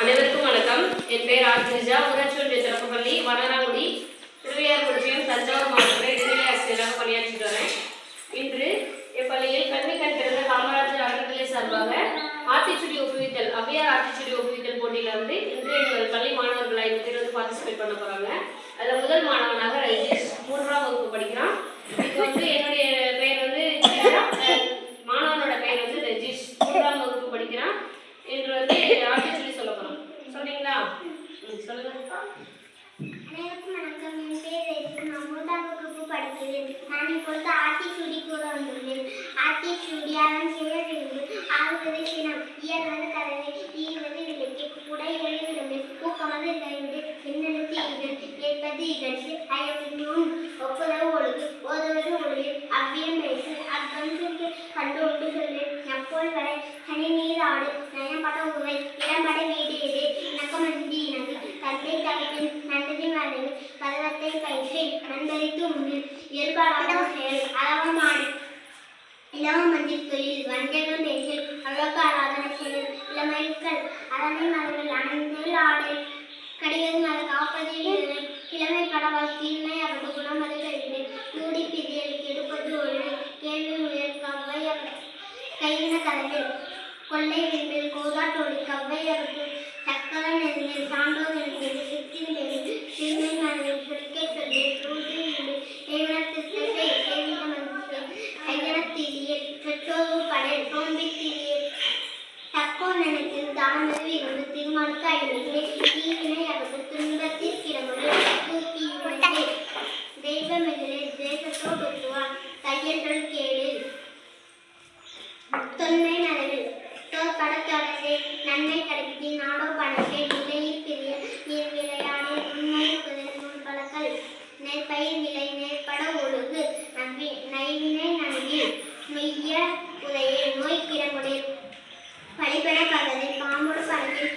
அனைவருக்கும் வணக்கம். என் பெயர் ஆர்ஜிஜா ஊராட்சி ஒன்றிய தொடக்கப்பள்ளி வனராங்குடி திருவையார் ஒன்றியம் தஞ்சாவூர் மாவட்டத்தில் இடைநிலை ஆசிரியராக பணியாற்றிட்டு வரேன். இன்று இப்பள்ளியில் கல்வி கண் காமராஜர் அறக்கட்டளை சார்பாக ஆத்திச்சுடி ஒப்புவித்தல் அவ்வையார் ஆத்திச்சுடி ஒப்புவித்தல் போட்டியில் வந்து இன்று எங்கள் பள்ளி மாணவர்கள் ஐந்து பேர் வந்து பார்ட்டிசிபேட் பண்ண போகிறாங்க அதில் முதல் மாணவனாக ரஜேஷ் மூன்றாம் வகுப்பு படிக்கிறான் இது வந்து என்னுடைய பெயர் வந்து சித்ரா. அஹ் மாணவனோட பெயர் வந்து ரஜீஷ் மூன்றாம் வகுப்பு படிக்கிறான் இன்று வந்து ஆத்திச்சுடி சொல்ல போகிறோம் சொல்றீங்களா ம், சொல்லுங்க அனைவருக்கும் வணக்கம் என் பேர் ரேசு நான் மூன்றாம் வகுப்பு நான் இப்பொழுது ஆத்திச்சூடி கூட வந்துள்ளேன் ஆத்திச்சூடி அதன் செயலிருந்து ஆகுவது சினம். இயல்வது கதவை ஈவது விளக்கு உடை எழுவிடமே ஊக்கமது கைவிடு என்னெழுத்து இகழ்? கேட்பது இகழ்ச்சி அயவு நூன் ஒப்புதவு ஒழுகு ஓதுவது ஒழுகு அவ்வியம் பேசு. அவ்வந்துக்கு கண்டு உண்டு சொல்லு. எப்போல் வரை கனி நீர் ஆடு. நயம்பட உவை இளம்பட வீடு எது இணக்கமந்தி இணங்கு. தந்தை தலைவன் நன்றி மறைவு பருவத்தை பயிற்சி நந்தரித்து உண்டு. இயல்பாளாக செயல். அளவமாடு இளவ மஞ்சள் தொழில் வஞ்சகம் பேசில் அழகு ஆராதனை செயல் இளமைகள் அரணை மலர்கள் அணைந்தல் ஆடை கடிவது மலை காப்பது இழு கிழமை படவால் தீமை அவரது குணமது கழிவு கூடி பிதியல் கெடுப்பது ஒழு கேள்வி உயர் கவ்வை கைவின கலைஞர் கொள்ளை விண்பில் கோதாட்டோடு கவ்வை அவருக்கு இருந்து தீவினை துன்பத்தில் கிடமுறை தொன்மை நலவில் நன்மை. நாடோ பணத்தை நிலையில் நீர் உண்மை புதல் பழக்கல் நெற்பயிர் விலை நேர்பட ஒழுகு நம்பி நைவினை நம்பி மெய்ய உதையே நோய் கிடமுடில் பழிபட பகதை பாம்புடு பறவில்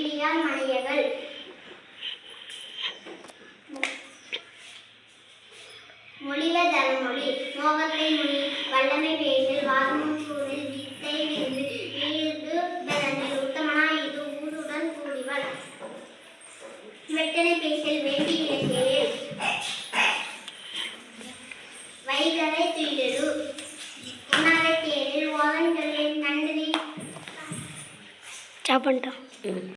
மொழிவ தரமொழி மோகத்தை மொழி வல்லமை வேதில் வாகமும் சூழில் வித்தை விருந்து வீடு பலனில் உத்தமனாய் இது ஊருடன் கூடிவள். வெட்டனை பேசில் வேண்டி இலக்கியில். வைகரை துயிலு உணவை தேரில் ஓவன்களில் நன்றி ஸ்டாப் பண்ணிட்டோம். ம்.